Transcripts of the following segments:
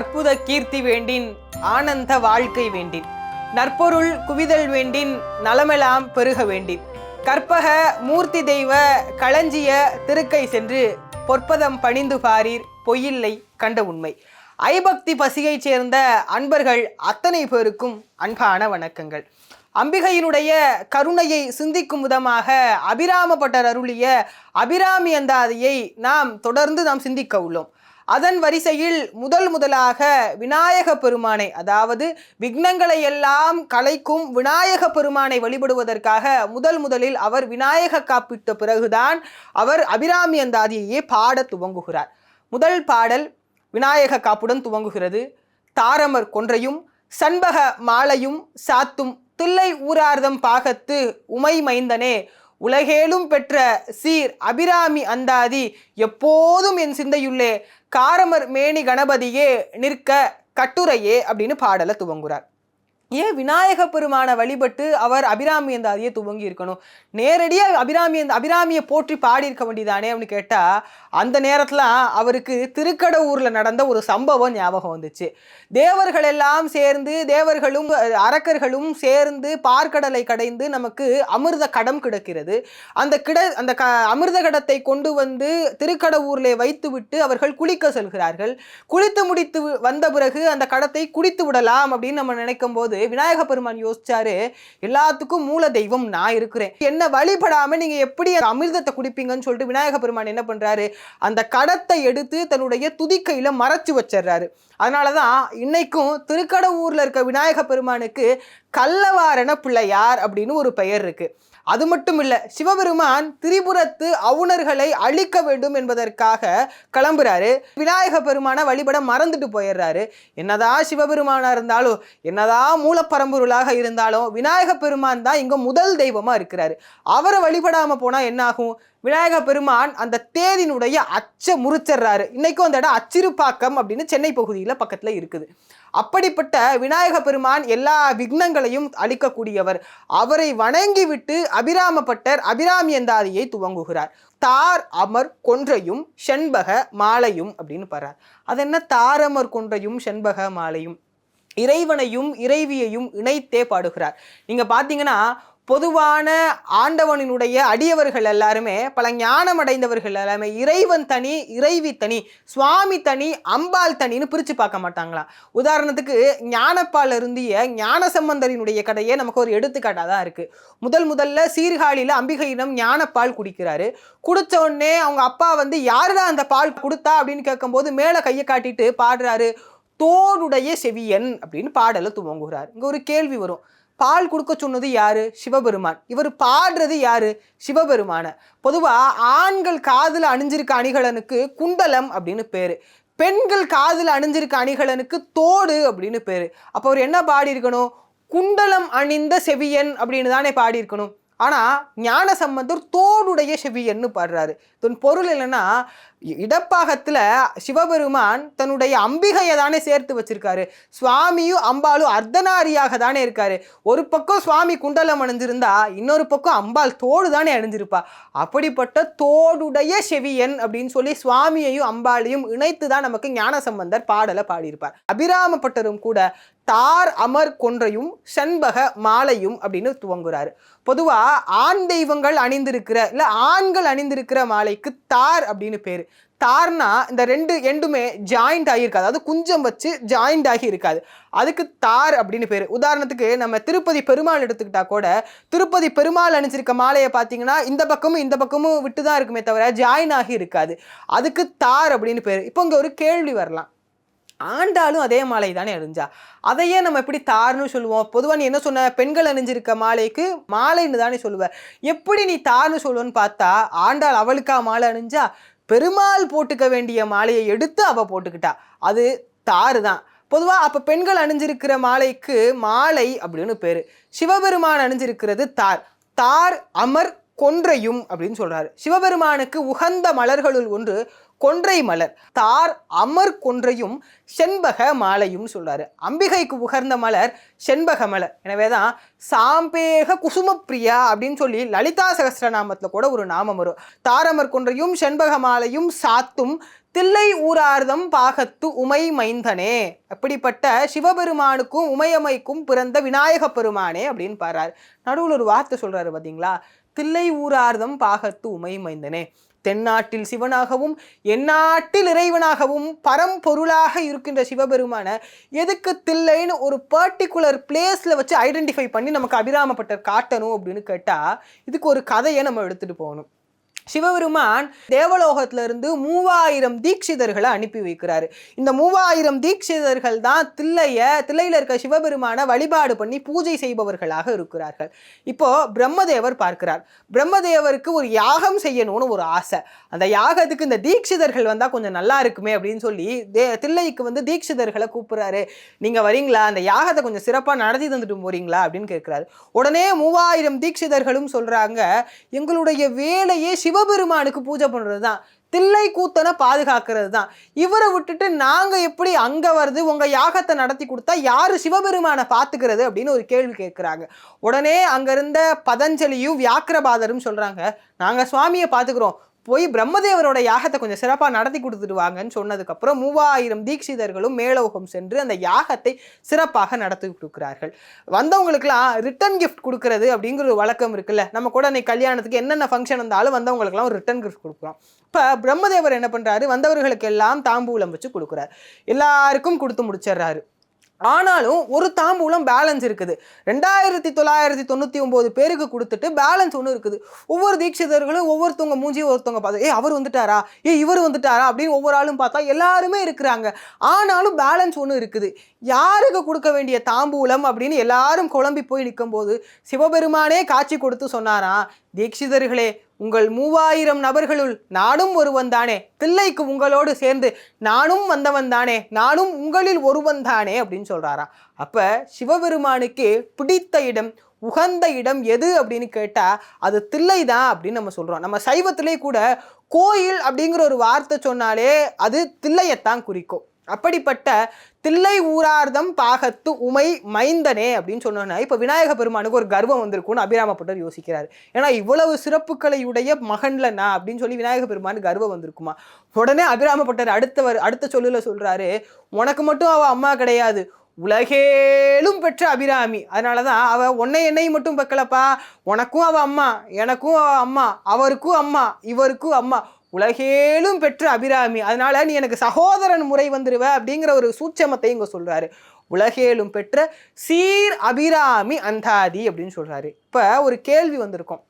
அற்புத கீர்த்தி வேண்டின் ஆனந்த வாழ்க்கை வேண்டின். நற்பொருள் குவிதல் வேண்டின் நலமெல்லாம் பெருக வேண்டின். கற்பக மூர்த்தி தெய்வ களஞ்சிய திருக்கை சென்று பொற்பதம் பணிந்து பாரீர் பொய்யில்லை கண்ட உண்மை. ஐபக்தி பசியைச் சேர்ந்த அன்பர்கள் அத்தனை பேருக்கும் அன்பான வணக்கங்கள். அம்பிகையினுடைய கருணையை சிந்திக்கும் விதமாக அபிராமப்பட்டர் அருளிய அபிராமி அந்தாதியை நாம் தொடர்ந்து நாம் சிந்திக்க உள்ளோம். அதன் வரிசையில் முதல் முதலாக விநாயக பெருமானை அதாவது விக்னங்களை எல்லாம் கலைக்கும் விநாயக பெருமானை வழிபடுவதற்காக முதல் முதலில் அவர் விநாயக காப்பிட்ட பிறகுதான் அவர் அபிராமி அந்தாதியையே பாட துவங்குகிறார். முதல் பாடல் விநாயக காப்புடன் துவங்குகிறது. தாரமர் கொன்றையும் சண்பக மாலையும் சாத்தும் தில்லை ஊரார்தம் பாகத்து உமை மைந்தனே உலகேலும் பெற்ற சீர் அபிராமி அந்தாதி எப்போதும் என் சிந்தையுள்ளே காரமர் மேனி கணபதியே நிற்க கட்டுரையே அப்படின்னு பாடலை துவங்குறார். ஏன் விநாயக பெருமானை வழிபட்டு அவர் அபிராமி அதையே துவங்கி இருக்கணும்? நேரடியாக அபிராமி அந்த அபிராமியை போற்றி பாடியிருக்க வேண்டியதானே அப்படின்னு கேட்டால் அந்த நேரத்தில் அவருக்கு திருக்கடவுரில் நடந்த ஒரு சம்பவம் ஞாபகம் வந்துச்சு. தேவர்கள் எல்லாம் சேர்ந்து தேவர்களும் அரக்கர்களும் சேர்ந்து பார்க்கடலை கடைந்து நமக்கு அமிர்த கடம் கிடக்கிறது. அந்த கிட அந்த க அமிர்த கடத்தை கொண்டு வந்து திருக்கடவுரில் வைத்துவிட்டு அவர்கள் குளிக்க செல்கிறார்கள். குளித்து முடித்து வந்த பிறகு அந்த கடத்தை குடித்து விடலாம் அப்படின்னு நம்ம நினைக்கும் போது விநாயக பெருமான் யோசிச்சாரு எல்லாத்துக்கும் மூல தெய்வம் நான் இருக்கிறேன். என்ன வழிபடாம நீங்க எப்படி அமிர்தத்தை குடிப்பீங்கன்னு சொல்லிட்டு விநாயக பெருமான் என்ன பண்றாரு? அந்த கடத்தை எடுத்து தன்னுடைய துதிக்கையில மறைச்சு வச்சிடுறாரு. அதனாலதான் இன்னைக்கும் திருக்கடவூர்ல இருக்க விநாயக பெருமானுக்கு கல்லவாரண பிள்ளையார் அப்படின்னு ஒரு பெயர் இருக்கு. அது மட்டும் இல்லை சிவபெருமான் திரிபுரத்து அவுணர்களை அழிக்க வேண்டும் என்பதற்காக கிளம்புறாரு. விநாயக பெருமானை வழிபட மறந்துட்டு போயிடுறாரு. என்னதான் சிவபெருமானா இருந்தாலும் என்னதான் மூலப்பரம்பொருளாக இருந்தாலும் விநாயக பெருமான் தான் இங்கே முதல் தெய்வமாக இருக்கிறாரு. அவரை வழிபடாமல் போனால் என்னாகும் விநாயக பெருமான் அந்த தேரினுடைய அச்ச முறிச்சிடுறாரு. இன்றைக்கும் அந்த இடம் அச்சிறுப்பாக்கம் அப்படின்னு சென்னை பகுதியில் பக்கத்தில் இருக்குது. அப்படிப்பட்ட விநாயக பெருமான் எல்லா விக்னங்களையும் அளிக்கக்கூடியவர். அவரை வணங்கி விட்டு அபிராமப்பட்டர் அபிராமியந்தாதியை துவங்குகிறார். தார் அமர் கொன்றையும் செண்பக மாலையும் அப்படின்னு பாடுறார். அது என்ன தாரமர் கொன்றையும் செண்பக மாலையும்? இறைவனையும் இறைவியையும் இணைத்தே பாடுகிறார். நீங்க பாத்தீங்கன்னா பொதுவான ஆண்டவனினுடைய அடியவர்கள் எல்லாருமே பல ஞானம் அடைந்தவர்கள் எல்லாருமே இறைவன் தனி இறைவி தனி சுவாமி தனி அம்பாள் தனின்னு பிரித்து பார்க்க மாட்டாங்களா? உதாரணத்துக்கு ஞானப்பால் இருந்திய ஞானசம்பந்தரினுடைய கதையே நமக்கு ஒரு எடுத்துக்காட்டாக தான் இருக்குது முதல் முதல்ல சீர்காழியில் அம்பிகையிடம் ஞானப்பால் குடிக்கிறாரு. குடித்த உடனே அவங்க அப்பா வந்து யாருடா அந்த பால் கொடுத்தா? அப்படின்னு கேட்கும்போது மேலே கையை காட்டிட்டு பாடுறாரு. தோடுடைய செவியன் அப்படின்னு பாடலை துவங்குகிறார். இங்கே ஒரு கேள்வி வரும். பால் கொடுக்க சொன்னது யாரு? சிவபெருமான். இவர் பாடுறது யாரு? சிவபெருமான. பொதுவாக ஆண்கள் காதில் அணிஞ்சிருக்க அணிகலனுக்கு குண்டலம் அப்படின்னு பேர். பெண்கள் காதில் அணிஞ்சிருக்க அணிகலனுக்கு தோடு அப்படின்னு பேர். அப்போ அவர் என்ன பாடியிருக்கணும்? குண்டலம் அணிந்த செவியன் அப்படின்னு தானே பாடியிருக்கணும். ஆனால் ஞான சம்பந்தர் தோடுடைய செவியன்னு பாடுறாரு. இதன் பொருள் என்னன்னா இடப்பாகத்தில் சிவபெருமான் தன்னுடைய அம்பிகையை தானே சேர்த்து வச்சிருக்காரு. சுவாமியும் அம்பாலும் அர்த்தநாரியாக தானே இருக்காரு. ஒரு பக்கம் சுவாமி குண்டலம் அணிஞ்சிருந்தா இன்னொரு பக்கம் அம்பாள் தோடு தானே அணிஞ்சிருப்பா. அப்படிப்பட்ட தோடுடைய செவியன் அப்படின்னு சொல்லி சுவாமியையும் அம்பாளையும் இணைத்து தான் நமக்கு ஞான சம்பந்தர் பாடலை பாடியிருப்பார். அபிராமப்பட்டரும் கூட தார் அமர் கொன்றையும் செண்பக மாலையும் அப்படின்னு துவங்குறாரு. பொதுவாக ஆண் தெய்வங்கள் அணிந்திருக்கிற இல்லை ஆண்கள் அணிந்திருக்கிற மாலைக்கு தார் அப்படின்னு பேர். தார்னா இந்த ரெண்டு எண்டுமே ஜாயிண்ட் ஆகியிருக்காது. அதாவது குஞ்சம் வச்சு ஜாயிண்ட் ஆகி இருக்காது அதுக்கு தார் அப்படின்னு பேர். உதாரணத்துக்கு நம்ம திருப்பதி பெருமாள் எடுத்துக்கிட்டா கூட திருப்பதி பெருமாள் அணிஞ்சிருக்க மாலையை பார்த்தீங்கன்னா இந்த பக்கமும் இந்த பக்கமும் விட்டு தான் இருக்குமே தவிர ஜாயின் ஆகி இருக்காது. அதுக்கு தார் அப்படின்னு பேர். இப்போ இங்கே ஒரு கேள்வி வரலாம். ஆண்டாலும் அதே மாலை தானே அணிஞ்சா? அதையே நம்ம எப்படி தார்னு சொல்லுவோம்? பொதுவாக நீ என்ன சொன்ன? பெண்கள் அணிஞ்சிருக்க மாலைக்கு மாலைன்னு தானே சொல்லுவேன் எப்படி நீ தார்னு சொல்லுவேன்னு பார்த்தா ஆண்டாள் அவளுக்கா மாலை அணிஞ்சா பெருமாள் போட்டுக்க வேண்டிய மாலையை எடுத்து அவள் போட்டுக்கிட்டா. அது தாறு தான் பொதுவாக அப்போ பெண்கள் அணிஞ்சிருக்கிற மாலைக்கு மாலை அப்படின்னு பேர். சிவபெருமான் அணிஞ்சிருக்கிறது தார். தார் அமர் கொன்றையும் அப்படின்னு சொல்கிறாரு சிவபெருமானுக்கு உகந்த மலர்களுள் ஒன்று கொன்றை மலர் தார் அமர் கொன்றையும் செண்பக மாலையும் சொல்றாரு. அம்பிகைக்கு உகர்ந்த மலர் செண்பக மலர். எனவேதான் சாம்பேக குசுமப்பிரியா அப்படின்னு சொல்லி லலிதா சகஸ்ரநாமத்துல கூட ஒரு நாமம் வரும். தாரமர் கொன்றையும் செண்பக மாலையும் சாத்தும் தில்லை ஊரார்தம் பாகத்து உமை மைந்தனே. அப்படிப்பட்ட சிவபெருமானுக்கும் உமையமைக்கும் பிறந்த விநாயக பெருமானே அப்படின்னு பாடுறாரு. நடுவில் ஒரு வார்த்தை சொல்றாரு பார்த்தீங்களா தில்லை ஊரார்தம் பாகத்து உமை மைந்தனே. தென்னாட்டில் சிவனாகவும் எந்நாட்டில் இறைவனாகவும் பரம்பொருளாக இருக்கின்ற சிவபெருமான எதுக்கு தில்லைன்னு ஒரு பர்டிகுலர் பிளேஸில் வச்சு ஐடென்டிஃபை பண்ணி நமக்கு அபிராமப்பட்டர் காட்டணும் அப்படின்னு கேட்டால் இதுக்கு ஒரு கதையை நம்ம எடுத்துகிட்டு போகணும். சிவபெருமான் தேவலோகத்துல இருந்து மூவாயிரம் தீட்சிதர்களை அனுப்பி வைக்கிறாரு. இந்த மூவாயிரம் தீட்சிதர்கள் தான் தில்லைய தில்லையில் இருக்க சிவபெருமான வழிபாடு பண்ணி பூஜை செய்பவர்களாக இருக்கிறார்கள். இப்போ பிரம்மதேவர் பார்க்கிறார். பிரம்மதேவருக்கு ஒரு யாகம் செய்யணும்னு ஒரு ஆசை. அந்த யாகத்துக்கு இந்த தீட்சிதர்கள் வந்தால் கொஞ்சம் நல்லா இருக்குமே அப்படின்னு சொல்லி தே தில்லைக்கு வந்து தீட்சிதர்களை கூப்பிடுறாரு. நீங்க வரீங்களா? அந்த யாகத்தை கொஞ்சம் சிறப்பாக நடத்தி தந்துட்டு போறீங்களா? அப்படின்னு கேட்குறாரு. உடனே மூவாயிரம் தீட்சிதர்களும் சொல்கிறாங்க எங்களுடைய வேலையே சிவபெருமானுக்கு பூஜை பண்ணுறது தான் தில்லை கூத்தனை பாதுகாக்கிறது தான் இவரை விட்டுட்டு நாங்கள் எப்படி அங்கே வருது உங்கள் யாகத்தை நடத்தி கொடுத்தா யாரு சிவபெருமானை பார்த்துக்கிறது அப்படின்னு ஒரு கேள்வி கேட்குறாங்க. உடனே அங்கே இருந்த பதஞ்சலியும் வியாக்கிரபாதரும் சொல்கிறாங்க நாங்கள் சுவாமியை பார்த்துக்கிறோம். போய் பிரம்மதேவரோட யாகத்தை கொஞ்சம் சிறப்பாக நடத்தி கொடுத்துட்டு வாங்கன்னு சொன்னதுக்கப்புறம் மூவாயிரம் தீட்சிதர்களும் மேலோகம் சென்று அந்த யாகத்தை சிறப்பாக நடத்தி கொடுக்கிறார்கள். வந்தவங்களுக்குலாம் ரிட்டன் கிஃப்ட் கொடுக்கறது அப்படிங்கிற ஒரு வழக்கம் இருக்குல்ல. நம்ம கூட இன்னைக்கு கல்யாணத்துக்கு என்னென்ன ஃபங்க்ஷன் இருந்தாலும் வந்தவங்களுக்குலாம் ஒரு ரிட்டன் கிஃப்ட் கொடுக்குறோம். இப்போ பிரம்மதேவர் என்ன பண்ணுறாரு வந்தவர்களுக்கு எல்லாம் தாம்பூலம் வச்சு கொடுக்குறாரு. எல்லாருக்கும் கொடுத்து முடிச்சிடுறாரு. ஆனாலும் ஒரு தாம்பூலம் பேலன்ஸ் இருக்குது. ரெண்டாயிரத்தி தொள்ளாயிரத்தி தொண்ணூற்றி ஒம்பது பேருக்கு கொடுத்துட்டு பேலன்ஸ் ஒன்று இருக்குது. ஒவ்வொரு தீட்சிதர்களும் ஒவ்வொருத்தவங்க மூஞ்சி ஒருத்தவங்க பார்த்தா ஏ அவர் வந்துட்டாரா? ஏ இவர் வந்துட்டாரா? அப்படின்னு ஒவ்வொரு ஆளும் பார்த்தா எல்லாருமே இருக்கிறாங்க. ஆனாலும் பேலன்ஸ் ஒன்று இருக்குது. யாருக்கு கொடுக்க வேண்டிய தாம்பூலம் அப்படின்னு எல்லாரும் குழம்பி போய் நிற்கும்போது சிவபெருமானே காட்சி கொடுத்து சொன்னாராம் தீட்சிதர்களே உங்கள் மூவாயிரம் நபர்களுள் நானும் ஒருவன் தானே தில்லைக்கு உங்களோடு சேர்ந்து நானும் வந்தவன் தானே நானும் உங்களில் ஒருவன் தானே அப்படின்னு சொல்கிறாரா அப்போ சிவபெருமானுக்கு பிடித்த இடம் உகந்த இடம் எது அப்படின்னு கேட்டால் அது தில்லை தான் அப்படின்னு நம்ம சொல்கிறோம் நம்ம சைவத்திலே கூட கோயில் அப்படிங்கிற ஒரு வார்த்தை சொன்னாலே அது தில்லையத்தான் குறிக்கும். அப்படிப்பட்ட தில்லை ஊரார்தம் பாகத்து உமை மைந்தனே அப்படின்னு சொன்னோன்னா இப்போ விநாயக பெருமானுக்கு ஒரு கர்வம் வந்திருக்கும்னு அபிராமப்பட்டர் யோசிக்கிறார். ஏன்னா இவ்வளவு சிறப்புகளையுடைய மகன்ல நான் அப்படின்னு சொல்லி விநாயக பெருமானுக்கு கர்வம் வந்திருக்குமா? உடனே அபிராமப்பட்டர் அடுத்தவர் அடுத்த சொல்லுல சொல்றாரு உனக்கு மட்டும் அவ அம்மா கிடையாது. உலகேலும் பெற்ற அபிராமி. அதனால தான் அவள் உன்னை என்னையும் மட்டும் பக்கலப்பா. உனக்கும் அவள் அம்மா எனக்கும் அவள் அம்மா அவருக்கும் அம்மா இவருக்கும் அம்மா. உலகேலும் பெற்ற அபிராமி அதனால நீ எனக்கு சகோதரன் முறை வந்துருவ அப்படிங்கிற ஒரு சூட்சமத்தை இங்க சொல்றாரு. உலகேலும் பெற்ற சீர் அபிராமி அந்தாதி அப்படின்னு சொல்றாரு. இப்ப ஒரு கேள்வி வந்திருக்கும்.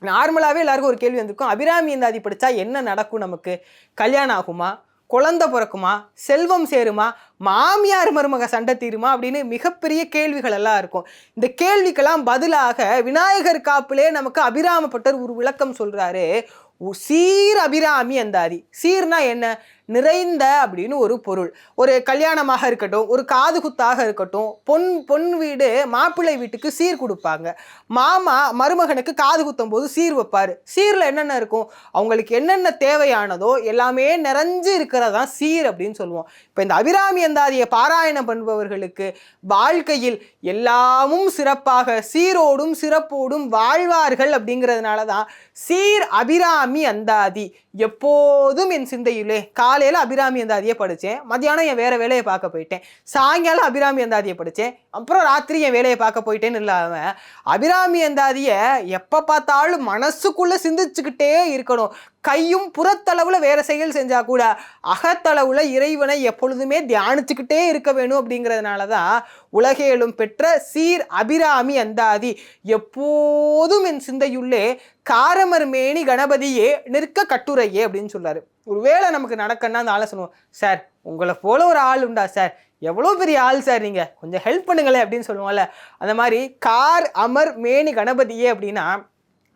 நார்மலாகவே எல்லாருக்கும் ஒரு கேள்வி வந்திருக்கும். அபிராமி அந்தாதி படித்தா என்ன நடக்கும் நமக்கு? கல்யாணம் ஆகுமா? குழந்தை பிறக்குமா? செல்வம் சேருமா? மாமியார் மருமக சண்டை தீருமா? அப்படின்னு மிகப்பெரிய கேள்விகள் எல்லாம் இருக்கும். இந்த கேள்விக்கெல்லாம் பதிலாக விநாயகர் காப்பிலே நமக்கு அபிராமப்பட்டர் ஒரு விளக்கம் சொல்கிறாரு சீர் அபிராமி அந்தாதி. சீர்னா என்ன? நிறைந்த அப்படின்னு ஒரு பொருள். ஒரு கல்யாணமாக இருக்கட்டும் ஒரு காது குத்தாக இருக்கட்டும் பொன் பொன் வீடு மாப்பிள்ளை வீட்டுக்கு சீர் கொடுப்பாங்க. மாமா மருமகனுக்கு காது குத்தும் போது சீர் வைப்பார். சீரில் என்னென்ன இருக்கும்? அவங்களுக்கு என்னென்ன தேவையானதோ எல்லாமே நிறைஞ்சு இருக்கிறதா சீர் அப்படின்னு சொல்லுவோம். இப்போ இந்த அபிராமி அந்தாதியை பாராயணம் பண்ணுபவர்களுக்கு வாழ்க்கையில் எல்லாமும் சிறப்பாக சீரோடும் சிறப்போடும் வாழ்வார்கள் அப்படிங்கிறதுனால தான் சீர் அபிராமி அந்தாதி எப்போதும் என் சிந்தையிலே காலையில் அபிராமி அந்தாதியை படித்தேன் மத்தியானம் என் வேற வேலையை பார்க்க போயிட்டேன். சாயங்காலம் அபிராமி அந்தாதியை படித்தேன் அப்புறம் ராத்திரி என் வேலையை பார்க்க போயிட்டேன்னு இல்லாமல் அபிராமி அந்தாதியை எப்போ பார்த்தாலும் மனசுக்குள்ளே சிந்திச்சுக்கிட்டே இருக்கணும். கையும் புறத்தளவில் வேற செயல் செஞ்சா கூட அகத்தளவில் இறைவனை எப்பொழுதுமே தியானிச்சுக்கிட்டே இருக்க வேணும் அப்படிங்கிறதுனால தான் உலகேலும் பெற்ற சீர் அபிராமி அந்தாதி எப்போதும் என் சிந்தையுள்ளே காரமர்மேனி கணபதியே நிற்க கட்டுரையே அப்படின்னு சொல்றாரு. ஒருவேளை நமக்கு நடக்கன்னா அந்த ஆளை சொல்லுவோம் சார் உங்களை போல ஒரு ஆள் உண்டா சார்? எவ்வளோ பெரிய ஆள் சார் நீங்கள் கொஞ்சம் ஹெல்ப் பண்ணுங்களேன் அப்படின்னு சொல்லுவோம்ல. அந்த மாதிரி கார் அமர் மேனி கணபதியே அப்படின்னா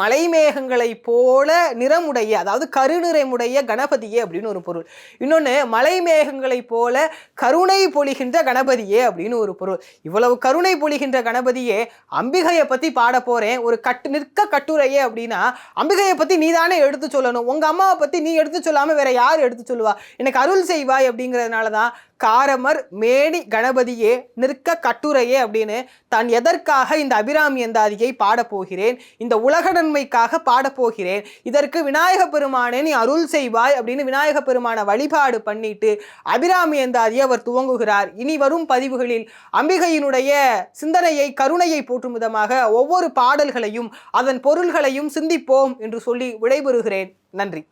மலைமேகங்களை போல நிறமுடைய அதாவது கருநிறமுடைய கணபதியே அப்படின்னு ஒரு பொருள். இன்னொன்று மலைமேகங்களை போல கருணை பொழிகின்ற கணபதியே அப்படின்னு ஒரு பொருள். இவ்வளவு கருணை பொழிகின்ற கணபதியே அம்பிகையை பற்றி பாட போகிறேன் ஒரு கட்டு நிற்க கட்டுரையே அப்படின்னா அம்பிகையை பற்றி நீ தானே எடுத்து சொல்லணும். உங்கள் அம்மாவை பற்றி நீ எடுத்து சொல்லாமல் வேற யார் எடுத்து சொல்லுவா? எனக்கு அருள் செய்வாய் அப்படிங்கிறதுனால தான் காரமர் மேனி கணபதியே நிற்க கட்டுரையே அப்படின்னு தான் எதற்காக இந்த அபிராமி எந்தாதியை பாடப்போகிறேன் இந்த உலக நன்மைக்காக பாடப்போகிறேன் இதற்கு விநாயக பெருமானே நீ அருள் செய்வாய் அப்படின்னு விநாயக பெருமான வழிபாடு பண்ணிட்டு அபிராமி எந்தாதியை அவர் துவங்குகிறார். இனி வரும் பதிவுகளில் அம்பிகையினுடைய சிந்தனையை கருணையை போற்றும் விதமாக ஒவ்வொரு பாடல்களையும் அதன் பொருள்களையும் சிந்திப்போம் என்று சொல்லி விடைபெறுகிறேன். நன்றி.